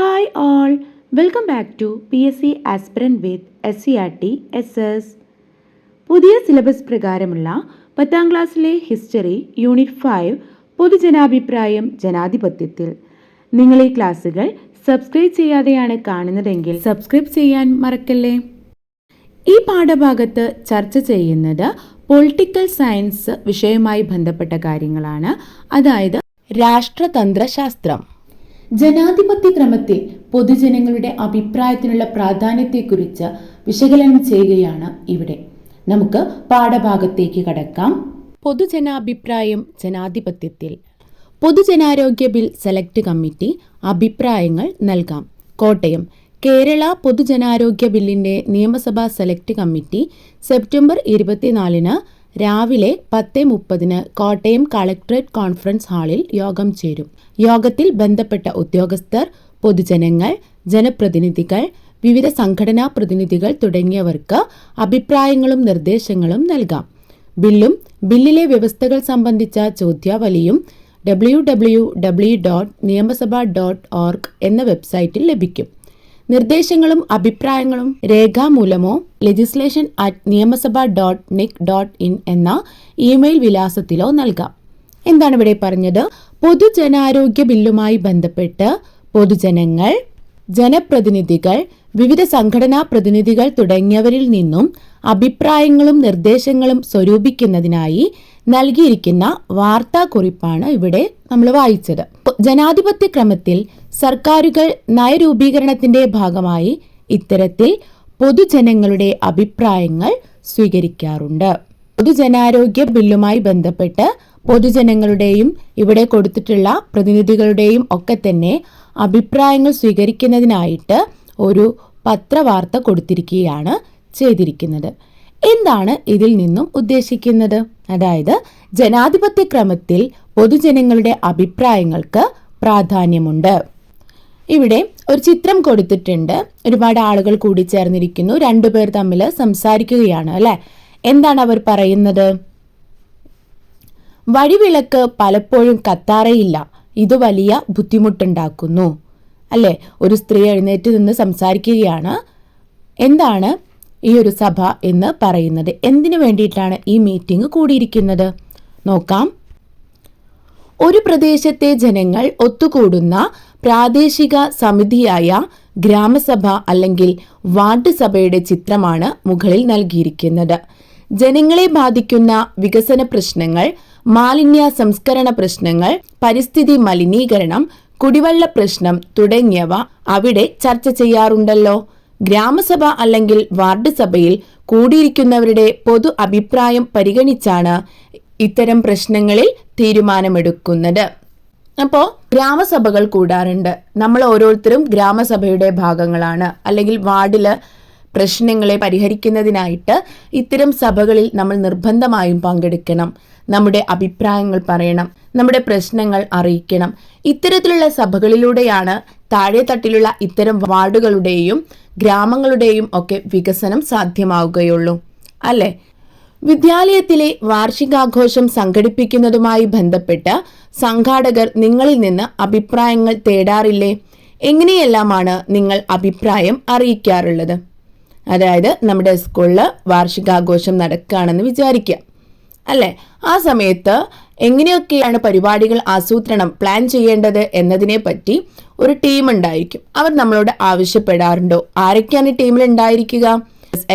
Hi all welcome back to P S C aspirant with S C R T S S പുതിയ syllabus പ്രകാരമുള്ള പത്താം ക്ലാസ്സിലെ history unit five പൊതുജനാഭിപ്രായം ജനാധിപത്യത്തിൽ. നിങ്ങൾ ഈ ക്ലാസ്സുകൾ സബ്സ്ക്രൈബ് ചെയ്യാതെയാണ് കാണുന്നതെങ്കിൽ സബ്സ്ക്രൈബ് ചെയ്യാൻ മറക്കല്ലേ? ഈ പാഠഭാഗത്ത് ചർച്ച ചെയ്യുന്നത് പൊളിറ്റിക്കൽ സയൻസ് വിഷയവുമായി ബന്ധപ്പെട്ട കാര്യങ്ങളാണ്. അതായത് രാഷ്ട്രതന്ത്രശാസ്ത്രം. ജനാധിപത്യ ക്രമത്തിൽ പൊതുജനങ്ങളുടെ അഭിപ്രായത്തിനുള്ള പ്രാധാന്യത്തെക്കുറിച്ച് വിശകലനം ചെയ്യുകയാണ് ഇവിടെ. നമുക്ക് പാഠഭാഗത്തേക്ക് കടക്കാം. പൊതുജനാഭിപ്രായം ജനാധിപത്യത്തിൽ. പൊതുജനാരോഗ്യ ബിൽ സെലക്ട് കമ്മിറ്റി അഭിപ്രായങ്ങൾ നൽകാം. കോട്ടയം. കേരള പൊതുജനാരോഗ്യ ബില്ലിന്റെ നിയമസഭാ സെലക്ട് കമ്മിറ്റി സെപ്റ്റംബർ ഇരുപത്തിനാലിന് രാവിലെ പത്ത് മുപ്പതിന് കോട്ടയം കളക്ട്രേറ്റ് കോൺഫറൻസ് ഹാളിൽ യോഗം ചേരും. യോഗത്തിൽ ബന്ധപ്പെട്ട ഉദ്യോഗസ്ഥർ പൊതുജനങ്ങൾ ജനപ്രതിനിധികൾ വിവിധ സംഘടനാ പ്രതിനിധികൾ തുടങ്ങിയവർക്ക് അഭിപ്രായങ്ങളും നിർദ്ദേശങ്ങളും നൽകാം. ബില്ലും ബില്ലിലെ വ്യവസ്ഥകൾ സംബന്ധിച്ച ചോദ്യാവലിയും W W W dot Niyamasabha dot org എന്ന വെബ്സൈറ്റിൽ ലഭിക്കും. നിർദ്ദേശങ്ങളും അഭിപ്രായങ്ങളും രേഖാമൂലമോ legislation at Niyamasabha dot nic dot in എന്ന ഇമെയിൽ വിലാസത്തിലോ നൽകാം. എന്താണ് ഇവിടെ പറഞ്ഞത്? പൊതുജനാരോഗ്യ ബില്ലുമായി ബന്ധപ്പെട്ട് പൊതുജനങ്ങൾ ജനപ്രതിനിധികൾ വിവിധ സംഘടനാ പ്രതിനിധികൾ തുടങ്ങിയവരിൽ നിന്നും അഭിപ്രായങ്ങളും നിർദ്ദേശങ്ങളും സ്വരൂപിക്കുന്നതിനായി നൽകിയിരിക്കുന്ന വാർത്താക്കുറിപ്പാണ് ഇവിടെ നമ്മൾ വായിച്ചത്. ജനാധിപത്യ ക്രമത്തിൽ സർക്കാരുകൾ നയരൂപീകരണത്തിന്റെ ഭാഗമായി ഇത്തരത്തിൽ പൊതുജനങ്ങളുടെ അഭിപ്രായങ്ങൾ സ്വീകരിക്കാറുണ്ട്. പൊതുജനാരോഗ്യ ബില്ലുമായി ബന്ധപ്പെട്ട് പൊതുജനങ്ങളുടെയും ഇവിടെ കൊടുത്തിട്ടുള്ള പ്രതിനിധികളുടെയും ഒക്കെ തന്നെ അഭിപ്രായങ്ങൾ സ്വീകരിക്കുന്നതിനായിട്ട് ഒരു പത്രവാർത്ത കൊടുത്തിരിക്കുകയാണ് ചെയ്തിരിക്കുന്നത്. എന്താണ് ഇതിൽ നിന്നും ഉദ്ദേശിക്കുന്നത്? അതായത് ജനാധിപത്യ ക്രമത്തിൽ പൊതുജനങ്ങളുടെ അഭിപ്രായങ്ങൾക്ക് പ്രാധാന്യമുണ്ട്. ഇവിടെ ഒരു ചിത്രം കൊടുത്തിട്ടുണ്ട്. ഒരുപാട് ആളുകൾ കൂടി ചേർന്നിരിക്കുന്നു. രണ്ടുപേർ തമ്മിൽ സംസാരിക്കുകയാണ് അല്ലെ? എന്താണ് അവർ പറയുന്നത്? വഴിവിളക്ക് പലപ്പോഴും കത്താറയില്ല. ഇത് വലിയ ബുദ്ധിമുട്ടുണ്ടാക്കുന്നു അല്ലേ? ഒരു സ്ത്രീ എഴുന്നേറ്റ് നിന്ന് സംസാരിക്കുകയാണ്. എന്താണ് ഈ ഒരു സഭ എന്ന് പറയുന്നത്? എന്തിനു വേണ്ടിയിട്ടാണ് ഈ മീറ്റിംഗ് കൂടിയിരിക്കുന്നത്? നോക്കാം. ഒരു പ്രദേശത്തെ ജനങ്ങൾ ഒത്തുകൂടുന്ന പ്രാദേശിക സമിതിയായ ഗ്രാമസഭ അല്ലെങ്കിൽ വാർഡ് സഭയുടെ ചിത്രമാണ് മുകളിൽ നൽകിയിരിക്കുന്നത്. ജനങ്ങളെ ബാധിക്കുന്ന വികസന പ്രശ്നങ്ങൾ മാലിന്യ സംസ്കരണ പ്രശ്നങ്ങൾ പരിസ്ഥിതി മലിനീകരണം കുടിവെള്ള പ്രശ്നം തുടങ്ങിയവ അവിടെ ചർച്ച ചെയ്യാറുണ്ടല്ലോ. ഗ്രാമസഭ അല്ലെങ്കിൽ വാർഡ് സഭയിൽ കൂടിയിരിക്കുന്നവരുടെ പൊതു അഭിപ്രായം പരിഗണിച്ചാണ് ഇത്തരം പ്രശ്നങ്ങളിൽ തീരുമാനമെടുക്കുന്നത്. അപ്പോൾ ഗ്രാമസഭകൾ കൂടാറുണ്ട്. നമ്മൾ ഓരോരുത്തരും ഗ്രാമസഭയുടെ ഭാഗങ്ങളാണ്. അല്ലെങ്കിൽ വാർഡിൽ പ്രശ്നങ്ങളെ പരിഹരിക്കുന്നതിനായിട്ട് ഇത്തരം സഭകളിൽ നമ്മൾ നിർബന്ധമായും പങ്കെടുക്കണം. നമ്മുടെ അഭിപ്രായങ്ങൾ പറയണം. നമ്മുടെ പ്രശ്നങ്ങൾ അറിയിക്കണം. ഇത്തരത്തിലുള്ള സഭകളിലൂടെയാണ് താഴെ തട്ടിലുള്ള ഇത്തരം വാർഡുകളുടെയും ഗ്രാമങ്ങളുടെയും ഒക്കെ വികസനം സാധ്യമാവുകയുള്ളൂ. അല്ലേ? വിദ്യാലയത്തിലെ വാർഷികാഘോഷം സംഘടിപ്പിക്കുന്നതുമായി ബന്ധപ്പെട്ട് സംഘാടകർ നിങ്ങളിൽ നിന്ന് അഭിപ്രായങ്ങൾ തേടാറില്ലേ? എങ്ങനെയെല്ലാമാണ് നിങ്ങൾ അഭിപ്രായം അറിയിക്കാറുള്ളത്? അതായത് നമ്മുടെ സ്കൂളിൽ വാർഷികാഘോഷം നടക്കുകയാണെന്ന് വിചാരിക്കുക. അല്ലേ? ആ സമയത്ത് എങ്ങനെയൊക്കെയാണ് പരിപാടികൾ ആസൂത്രണം പ്ലാൻ ചെയ്യേണ്ടത് എന്നതിനെ പറ്റി ഒരു ടീം ഉണ്ടായിരിക്കും. അവർ നമ്മളോട് ആവശ്യപ്പെടാറുണ്ടോ? ആരൊക്കെയാണ് ടീമിൽ ഉണ്ടായിരിക്കുക?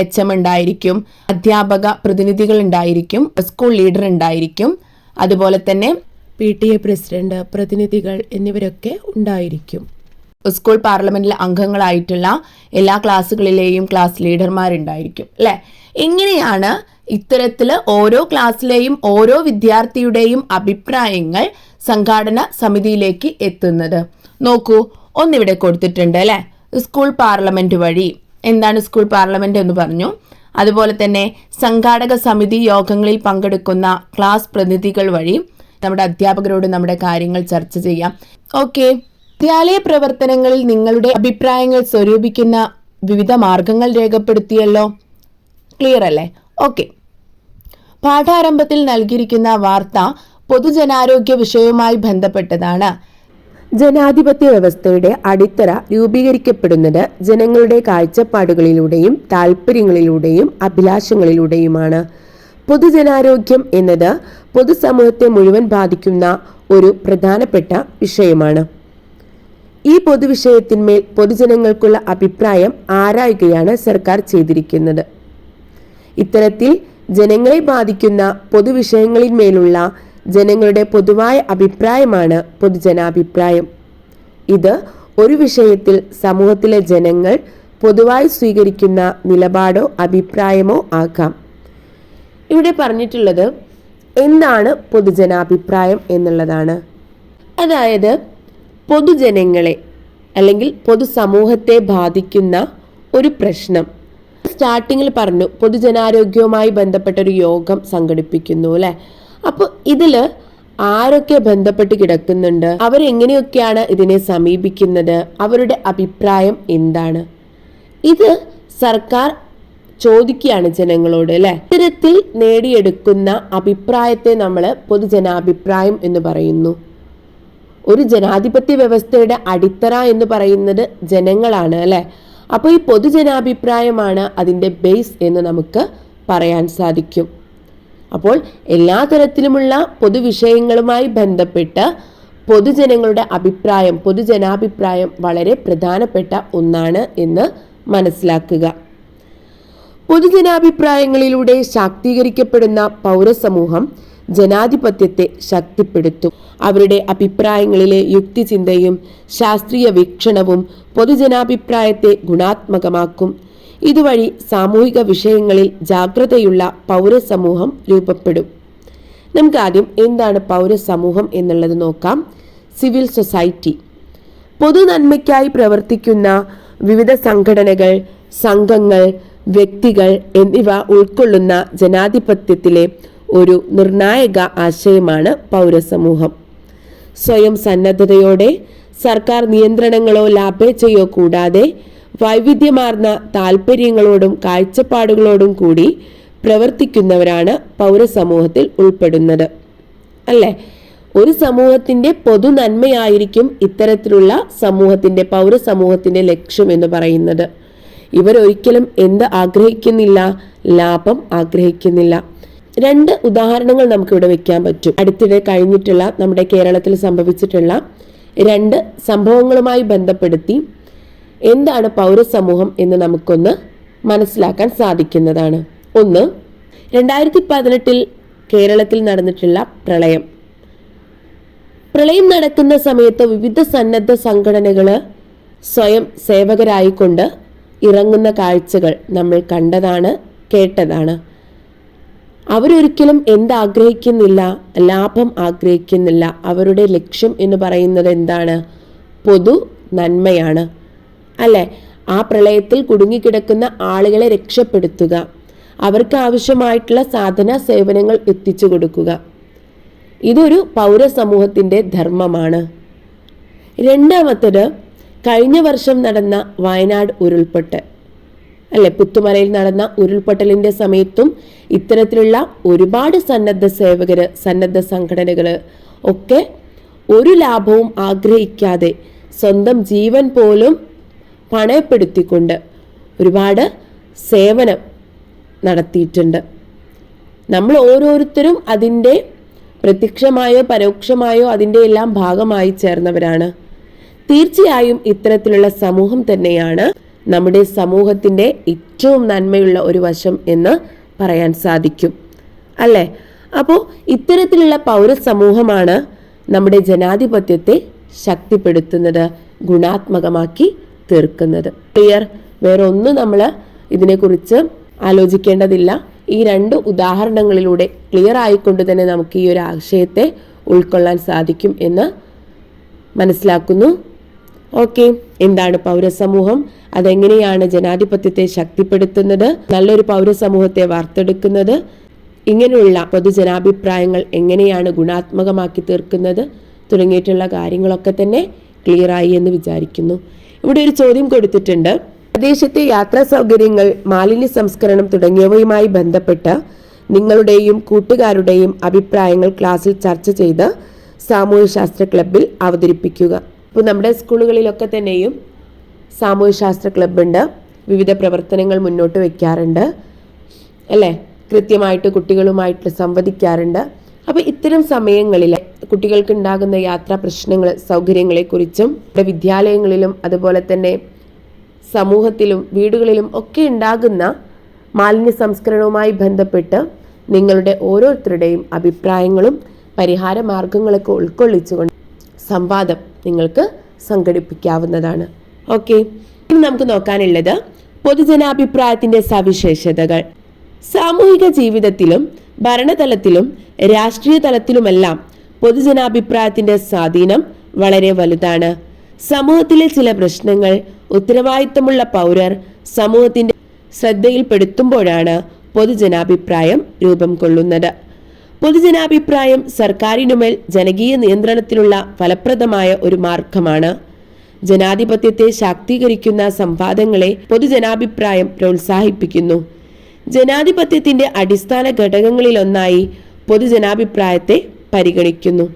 എച്ച് എം ഉണ്ടായിരിക്കും അധ്യാപക പ്രതിനിധികൾ ഉണ്ടായിരിക്കും സ്കൂൾ ലീഡർ ഉണ്ടായിരിക്കും. അതുപോലെ തന്നെ പി ടി എ പ്രസിഡന്റ് പ്രതിനിധികൾ എന്നിവരൊക്കെ ഉണ്ടായിരിക്കും. സ്കൂൾ പാർലമെന്റിലെ അംഗങ്ങളായിട്ടുള്ള എല്ലാ ക്ലാസ്സുകളിലെയും ക്ലാസ് ലീഡർമാരുണ്ടായിരിക്കും അല്ലെ? എങ്ങനെയാണ് ഇത്തരത്തിൽ ഓരോ ക്ലാസ്സിലെയും ഓരോ വിദ്യാർത്ഥിയുടെയും അഭിപ്രായങ്ങൾ സംഘാടന സമിതിയിലേക്ക് എത്തുന്നത്. നോക്കൂ ഒന്നിവിടെ കൊടുത്തിട്ടുണ്ട് അല്ലെ? സ്കൂൾ പാർലമെന്റ് വഴി എന്താണ് സ്കൂൾ പാർലമെന്റ് എന്ന് പറഞ്ഞു. അതുപോലെ തന്നെ സംഘാടക സമിതി യോഗങ്ങളിൽ പങ്കെടുക്കുന്ന ക്ലാസ് പ്രതിനിധികൾ വഴി നമ്മുടെ അധ്യാപകരോട് നമ്മുടെ കാര്യങ്ങൾ ചർച്ച ചെയ്യാം. ഓക്കെ വിദ്യാലയ പ്രവർത്തനങ്ങളിൽ നിങ്ങളുടെ അഭിപ്രായങ്ങൾ സ്വരൂപിക്കുന്ന വിവിധ മാർഗങ്ങൾ രേഖപ്പെടുത്തിയല്ലോ. ക്ലിയർ അല്ലേ? ഓക്കെ പാഠാരംഭത്തിൽ നൽകിയിരിക്കുന്ന വാർത്ത പൊതുജനാരോഗ്യ വിഷയവുമായി ബന്ധപ്പെട്ടതാണ്. ജനാധിപത്യ വ്യവസ്ഥയുടെ അടിത്തറ രൂപീകരിക്കപ്പെടുന്നത് ജനങ്ങളുടെ കാഴ്ചപ്പാടുകളിലൂടെയും താല്പര്യങ്ങളിലൂടെയും അഭിലാഷങ്ങളിലൂടെയുമാണ്. പൊതുജനാരോഗ്യം എന്നത് പൊതുസമൂഹത്തെ മുഴുവൻ ബാധിക്കുന്ന ഒരു പ്രധാനപ്പെട്ട വിഷയമാണ്. ഈ പൊതുവിഷയത്തിന്മേൽ പൊതുജനങ്ങൾക്കുള്ള അഭിപ്രായം ആരായുകയാണ് സർക്കാർ ചെയ്തിരിക്കുന്നത്? ഇത്തരത്തിൽ ജനങ്ങളെ ബാധിക്കുന്ന പൊതുവിഷയങ്ങളിന്മേലുള്ള ജനങ്ങളുടെ പൊതുവായ അഭിപ്രായമാണ് പൊതുജനാഭിപ്രായം. ഇത് ഒരു വിഷയത്തിൽ സമൂഹത്തിലെ ജനങ്ങൾ പൊതുവായി സ്വീകരിക്കുന്ന നിലപാടോ അഭിപ്രായമോ ആകാം ഇവിടെ പറഞ്ഞിട്ടുള്ളത് എന്താണ് പൊതുജനാഭിപ്രായം എന്നുള്ളതാണ്. അതായത് പൊതുജനങ്ങളെ അല്ലെങ്കിൽ പൊതുസമൂഹത്തെ ബാധിക്കുന്ന ഒരു പ്രശ്നം. സ്റ്റാർട്ടിങ്ങിൽ പറഞ്ഞു പൊതുജനാരോഗ്യവുമായി ബന്ധപ്പെട്ട ഒരു യോഗം സംഘടിപ്പിക്കുന്നു അല്ലെ? അപ്പോൾ ഇതിൽ ആരൊക്കെ ബന്ധപ്പെട്ട് കിടക്കുന്നുണ്ട്? അവരെങ്ങനെയൊക്കെയാണ് ഇതിനെ സമീപിക്കുന്നത്? അവരുടെ അഭിപ്രായം എന്താണ്? ഇത് സർക്കാർ ചോദിക്കുകയാണ് ജനങ്ങളോട് അല്ലെ? ഇത്തരത്തിൽ നേടിയെടുക്കുന്ന അഭിപ്രായത്തെ നമ്മൾ പൊതുജനാഭിപ്രായം എന്ന് പറയുന്നു. ഒരു ജനാധിപത്യ വ്യവസ്ഥയുടെ അടിത്തറ എന്ന് പറയുന്നത് ജനങ്ങളാണ് അല്ലെ? അപ്പോൾ ഈ പൊതുജനാഭിപ്രായമാണ് അതിന്റെ ബേസ് എന്ന് നമുക്ക് പറയാൻ സാധിക്കും. അപ്പോൾ എല്ലാ തരത്തിലുമുള്ള പൊതുവിഷയങ്ങളുമായി ബന്ധപ്പെട്ട് പൊതുജനങ്ങളുടെ അഭിപ്രായം പൊതുജനാഭിപ്രായം വളരെ പ്രധാനപ്പെട്ട ഒന്നാണ് എന്ന് മനസ്സിലാക്കുക. പൊതുജനാഭിപ്രായങ്ങളിലൂടെ ശാക്തീകരിക്കപ്പെടുന്ന പൗരസമൂഹം ജനാധിപത്യത്തെ ശക്തിപ്പെടുത്തും. അവരുടെ അഭിപ്രായങ്ങളിലെ യുക്തിചിന്തയും ശാസ്ത്രീയ വീക്ഷണവും പൊതുജനാഭിപ്രായത്തെ ഗുണാത്മകമാക്കും. ഇതുവഴി സാമൂഹിക വിഷയങ്ങളിൽ ജാഗ്രതയുള്ള പൗരസമൂഹം രൂപപ്പെടും. നമുക്ക് ആദ്യം എന്താണ് പൗരസമൂഹം എന്നുള്ളത് നോക്കാം. Civil society. പൊതു നന്മയ്ക്കായി പ്രവർത്തിക്കുന്ന വിവിധ സംഘടനകൾ സംഘങ്ങൾ വ്യക്തികൾ എന്നിവ ഉൾക്കൊള്ളുന്ന ജനാധിപത്യത്തിലെ ഒരു നിർണായക ആശയമാണ് പൗരസമൂഹം. സ്വയം സന്നദ്ധതയോടെ സർക്കാർ നിയന്ത്രണങ്ങളോ ലാഭേച്ഛയോ കൂടാതെ വൈവിധ്യമാർന്ന താൽപ്പര്യങ്ങളോടും കാഴ്ചപ്പാടുകളോടും കൂടി പ്രവർത്തിക്കുന്നവരാണ് പൗരസമൂഹത്തിൽ ഉൾപ്പെടുന്നത്. അല്ലേ? ഒരു സമൂഹത്തിന്റെ പൊതു നന്മയായിരിക്കും ഇത്തരത്തിലുള്ള സമൂഹത്തിന്റെ പൗരസമൂഹത്തിന്റെ ലക്ഷ്യം എന്ന് പറയുന്നത്. ഇവരൊരിക്കലും എന്ത് ആഗ്രഹിക്കുന്നില്ല ലാഭം ആഗ്രഹിക്കുന്നില്ല. രണ്ട് ഉദാഹരണങ്ങൾ നമുക്കിവിടെ വെക്കാൻ പറ്റും. അടുത്തിടെ കഴിഞ്ഞിട്ടുള്ള നമ്മുടെ കേരളത്തിൽ സംഭവിച്ചിട്ടുള്ള രണ്ട് സംഭവങ്ങളുമായി ബന്ധപ്പെടുത്തി എന്താണ് പൗരസമൂഹം എന്ന് നമുക്കൊന്ന് മനസ്സിലാക്കാൻ സാധിക്കുന്നതാണ്. ഒന്ന് രണ്ടായിരത്തി പതിനെട്ടിൽ കേരളത്തിൽ നടന്നിട്ടുള്ള പ്രളയം. പ്രളയം നടക്കുന്ന സമയത്ത് വിവിധ സന്നദ്ധ സംഘടനകൾ സ്വയം സേവകരായിക്കൊണ്ട് ഇറങ്ങുന്ന കാഴ്ചകൾ നമ്മൾ കണ്ടതാണ് കേട്ടതാണ്. അവരൊരിക്കലും എന്താഗ്രഹിക്കുന്നില്ല ലാഭം ആഗ്രഹിക്കുന്നില്ല. അവരുടെ ലക്ഷ്യം എന്ന് പറയുന്നത് എന്താണ്? പൊതു നന്മയാണ്. അല്ലെ? ആ പ്രളയത്തിൽ കുടുങ്ങിക്കിടക്കുന്ന ആളുകളെ രക്ഷപ്പെടുത്തുക. അവർക്ക് ആവശ്യമായിട്ടുള്ള സാധന സേവനങ്ങൾ എത്തിച്ചു കൊടുക്കുക. ഇതൊരു പൗരസമൂഹത്തിന്റെ ധർമ്മമാണ്. രണ്ടാമത്തത് കഴിഞ്ഞ വർഷം നടന്ന വയനാട് ഉരുൾപൊട്ടൽ. അല്ലെ? പുത്തുമലയിൽ നടന്ന ഉരുൾപൊട്ടലിന്റെ സമയത്തും ഇത്തരത്തിലുള്ള ഒരുപാട് സന്നദ്ധ സേവകര് സന്നദ്ധ സംഘടനകൾ ഒക്കെ ഒരു ലാഭവും ആഗ്രഹിക്കാതെ സ്വന്തം ജീവൻ പോലും പണയപ്പെടുത്തിക്കൊണ്ട് ഒരുപാട് സേവനം നടത്തിയിട്ടുണ്ട്. നമ്മൾ ഓരോരുത്തരും അതിന്റെ പ്രത്യക്ഷമായോ പരോക്ഷമായോ അതിന്റെ എല്ലാം ഭാഗമായി ചേർന്നവരാണ്. തീർച്ചയായും ഇത്തരത്തിലുള്ള സമൂഹം തന്നെയാണ് നമ്മുടെ സമൂഹത്തിന്റെ ഏറ്റവും നന്മയുള്ള ഒരു വശം എന്ന് പറയാൻ സാധിക്കും. അല്ലേ? അപ്പോൾ ഇത്തരത്തിലുള്ള പൗരസമൂഹമാണ് നമ്മുടെ ജനാധിപത്യത്തെ ശക്തിപ്പെടുത്തുന്നത് ഗുണാത്മകമാക്കി തീർക്കുന്നത്. ക്ലിയർ വേറെ ഒന്നും നമ്മൾ ഇതിനെക്കുറിച്ച് ആലോചിക്കേണ്ടതില്ല. ഈ രണ്ട് ഉദാഹരണങ്ങളിലൂടെ ക്ലിയർ ആയിക്കൊണ്ട് തന്നെ നമുക്ക് ഈ ഒരു ആശയത്തെ ഉൾക്കൊള്ളാൻ സാധിക്കും എന്ന് മനസ്സിലാക്കുന്നു. ഓക്കെ എന്താണ് പൗരസമൂഹം? അതെങ്ങനെയാണ് ജനാധിപത്യത്തെ ശക്തിപ്പെടുത്തുന്നത്? നല്ലൊരു പൗരസമൂഹത്തെ വാർത്തെടുക്കുന്നത്? ഇങ്ങനെയുള്ള പൊതുജനാഭിപ്രായങ്ങൾ എങ്ങനെയാണ് ഗുണാത്മകമാക്കി തീർക്കുന്നത്? തുടങ്ങിയിട്ടുള്ള കാര്യങ്ങളൊക്കെ തന്നെ ക്ലിയറായി എന്ന് വിചാരിക്കുന്നു. ഇവിടെ ഒരു ചോദ്യം കൊടുത്തിട്ടുണ്ട്. പ്രദേശത്തെ യാത്രാ സൗകര്യങ്ങൾ മാലിന്യ സംസ്കരണം തുടങ്ങിയവയുമായി ബന്ധപ്പെട്ട് നിങ്ങളുടെയും കൂട്ടുകാരുടെയും അഭിപ്രായങ്ങൾ ക്ലാസ്സിൽ ചർച്ച ചെയ്ത് സാമൂഹ്യശാസ്ത്ര ക്ലബിൽ അവതരിപ്പിക്കുക. ഇപ്പോൾ നമ്മുടെ സ്കൂളുകളിലൊക്കെ തന്നെയും സാമൂഹ്യശാസ്ത്ര ക്ലബുണ്ട് വിവിധ പ്രവർത്തനങ്ങൾ മുന്നോട്ട് വയ്ക്കാറുണ്ട് അല്ലേ? കൃത്യമായിട്ട് കുട്ടികളുമായിട്ട് സംവദിക്കാറുണ്ട്. ഇത്തരം സമയങ്ങളിൽ കുട്ടികൾക്ക് ഉണ്ടാകുന്ന യാത്രാ പ്രശ്നങ്ങൾ സൗകര്യങ്ങളെക്കുറിച്ചും വിദ്യാലയങ്ങളിലും അതുപോലെ തന്നെ സമൂഹത്തിലും വീടുകളിലും ഒക്കെ ഉണ്ടാകുന്ന മാലിന്യ സംസ്കരണവുമായി ബന്ധപ്പെട്ട് നിങ്ങളുടെ ഓരോരുത്തരുടെയും അഭിപ്രായങ്ങളും പരിഹാര മാർഗങ്ങളൊക്കെ ഉൾക്കൊള്ളിച്ചുകൊണ്ട് സംവാദം നിങ്ങൾക്ക് സംഘടിപ്പിക്കാവുന്നതാണ്. ഓക്കെ. ഇനി നമുക്ക് നോക്കാനുള്ളത് പൊതുജനാഭിപ്രായത്തിന്റെ സവിശേഷതകൾ. സാമൂഹിക ജീവിതത്തിലും ഭരണതലത്തിലും രാഷ്ട്രീയ തലത്തിലുമെല്ലാം പൊതുജനാഭിപ്രായത്തിന്റെ സ്വാധീനം വളരെ വലുതാണ്. സമൂഹത്തിലെ ചില പ്രശ്നങ്ങൾ ഉത്തരവാദിത്തമുള്ള പൗരർ സമൂഹത്തിന്റെ ശ്രദ്ധയിൽപ്പെടുത്തുമ്പോഴാണ് പൊതുജനാഭിപ്രായം രൂപം കൊള്ളുന്നത്. പൊതുജനാഭിപ്രായം സർക്കാരിനുമേൽ ജനകീയ നിയന്ത്രണത്തിനുള്ള ഫലപ്രദമായ ഒരു മാർഗമാണ്. ജനാധിപത്യത്തെ ശാക്തീകരിക്കുന്ന സംവാദങ്ങളെ പൊതുജനാഭിപ്രായം പ്രോത്സാഹിപ്പിക്കുന്നു. ജനാധിപത്യത്തിന്റെ അടിസ്ഥാന ഘടകങ്ങളിലൊന്നായി പൊതുജനാഭിപ്രായത്തെ പരിഗണിക്കുന്നു.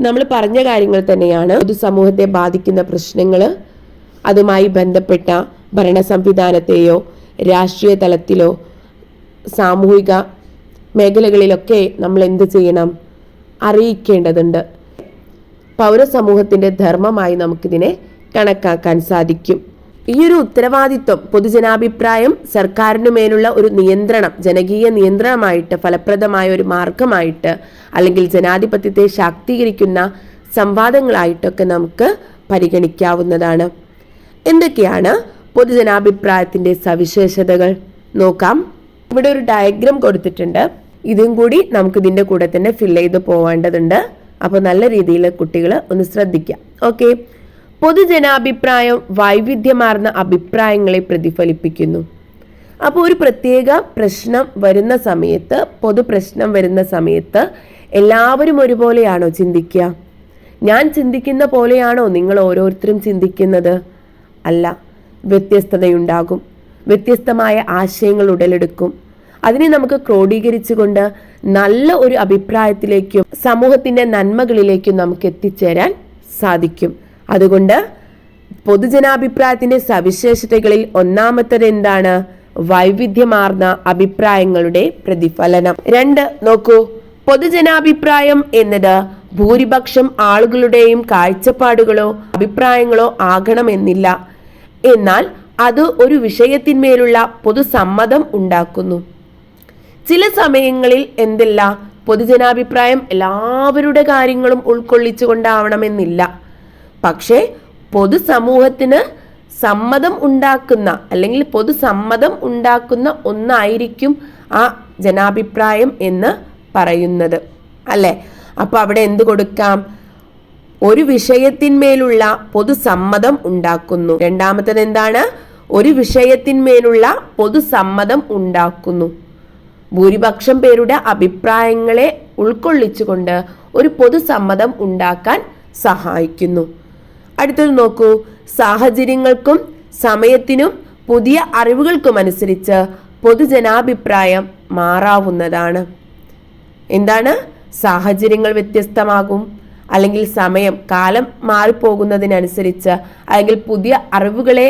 നമ്മൾ പറഞ്ഞ കാര്യങ്ങൾ തന്നെയാണ്. പൊതുസമൂഹത്തെ ബാധിക്കുന്ന പ്രശ്നങ്ങൾ അതുമായി ബന്ധപ്പെട്ട ഭരണ സംവിധാനത്തെയോ രാഷ്ട്രീയ തലത്തിലോ സാമൂഹിക മേഖലകളിലൊക്കെ നമ്മൾ എന്ത് ചെയ്യണം? അറിയിക്കേണ്ടതുണ്ട്. പൗരസമൂഹത്തിന്റെ ധർമ്മമായി നമുക്കിതിനെ കണക്കാക്കാൻ സാധിക്കും. ഈ ഒരു ഉത്തരവാദിത്വം പൊതുജനാഭിപ്രായം സർക്കാരിനു മേലുള്ള ഒരു നിയന്ത്രണം ജനകീയ നിയന്ത്രണമായിട്ട് ഫലപ്രദമായ ഒരു മാർഗമായിട്ട് അല്ലെങ്കിൽ ജനാധിപത്യത്തെ ശാക്തീകരിക്കുന്ന സംവാദങ്ങളായിട്ടൊക്കെ നമുക്ക് പരിഗണിക്കാവുന്നതാണ്. എന്തൊക്കെയാണ് പൊതുജനാഭിപ്രായത്തിന്റെ സവിശേഷതകൾ? നോക്കാം. ഇവിടെ ഒരു ഡയഗ്രാം കൊടുത്തിട്ടുണ്ട്. ഇതും കൂടി നമുക്ക് ഇതിന്റെ കൂടെ തന്നെ ഫിൽ ചെയ്ത് പോവേണ്ടതുണ്ട്. അപ്പോൾ നല്ല രീതിയിൽ കുട്ടികൾ ഒന്ന് ശ്രദ്ധിക്കാം ഓക്കെ. പൊതുജനാഭിപ്രായം വൈവിധ്യമാർന്ന അഭിപ്രായങ്ങളെ പ്രതിഫലിപ്പിക്കുന്നു. അപ്പോൾ ഒരു പ്രത്യേക പ്രശ്നം വരുന്ന സമയത്ത് പൊതു പ്രശ്നം വരുന്ന സമയത്ത് എല്ലാവരും ഒരുപോലെയാണോ ചിന്തിക്കുക? ഞാൻ ചിന്തിക്കുന്ന പോലെയാണോ നിങ്ങൾ ഓരോരുത്തരും ചിന്തിക്കുന്നത്? അല്ല വ്യത്യസ്തതയുണ്ടാകും. വ്യത്യസ്തമായ ആശയങ്ങൾ ഉടലെടുക്കും. അതിനെ നമുക്ക് ക്രോഡീകരിച്ചുകൊണ്ട് നല്ല ഒരു അഭിപ്രായത്തിലേക്കും സമൂഹത്തിന്റെ നന്മകളിലേക്കും നമുക്ക് എത്തിച്ചേരാൻ സാധിക്കും. അതുകൊണ്ട് പൊതുജനാഭിപ്രായത്തിന്റെ സവിശേഷതകളിൽ ഒന്നാമത്തത് എന്താണ് വൈവിധ്യമാർന്ന അഭിപ്രായങ്ങളുടെ പ്രതിഫലനം. രണ്ട് നോക്കൂ. പൊതുജനാഭിപ്രായം എന്നത് ഭൂരിപക്ഷം ആളുകളുടെയും കാഴ്ചപ്പാടുകളോ അഭിപ്രായങ്ങളോ ആകണമെന്നില്ല. എന്നാൽ അത് ഒരു വിഷയത്തിന്മേലുള്ള പൊതുസമ്മതം ഉണ്ടാക്കുന്നു. ചില സമയങ്ങളിൽ എന്തെല്ലാം? പൊതുജനാഭിപ്രായം എല്ലാവരുടെ കാര്യങ്ങളും ഉൾക്കൊള്ളിച്ചുകൊണ്ടാവണമെന്നില്ല. പക്ഷേ പൊതുസമൂഹത്തിന് സമ്മതം ഉണ്ടാക്കുന്ന അല്ലെങ്കിൽ പൊതുസമ്മതം ഉണ്ടാക്കുന്ന ഒന്നായിരിക്കും ആ ജനാഭിപ്രായം എന്ന് പറയുന്നത്. അല്ലേ? അപ്പൊ അവിടെ എന്ത് കൊടുക്കാം? ഒരു വിഷയത്തിന്മേലുള്ള പൊതുസമ്മതം ഉണ്ടാക്കുന്നു. രണ്ടാമത്തത് എന്താണ്? ഒരു വിഷയത്തിന്മേലുള്ള പൊതുസമ്മതം ഉണ്ടാക്കുന്നു. ഭൂരിപക്ഷം പേരുടെ അഭിപ്രായങ്ങളെ ഉൾക്കൊള്ളിച്ചുകൊണ്ട് ഒരു പൊതുസമ്മതം ഉണ്ടാക്കാൻ സഹായിക്കുന്നു. അടുത്തത് നോക്കൂ. സാഹചര്യങ്ങൾക്കും സമയത്തിനും പുതിയ അറിവുകൾക്കും അനുസരിച്ച് പൊതുജനാഭിപ്രായം മാറാവുന്നതാണ്. എന്താണ്? സാഹചര്യങ്ങൾ വ്യത്യസ്തമാകും. അല്ലെങ്കിൽ സമയം കാലം മാറിപ്പോകുന്നതിനനുസരിച്ച് അല്ലെങ്കിൽ പുതിയ അറിവുകളെ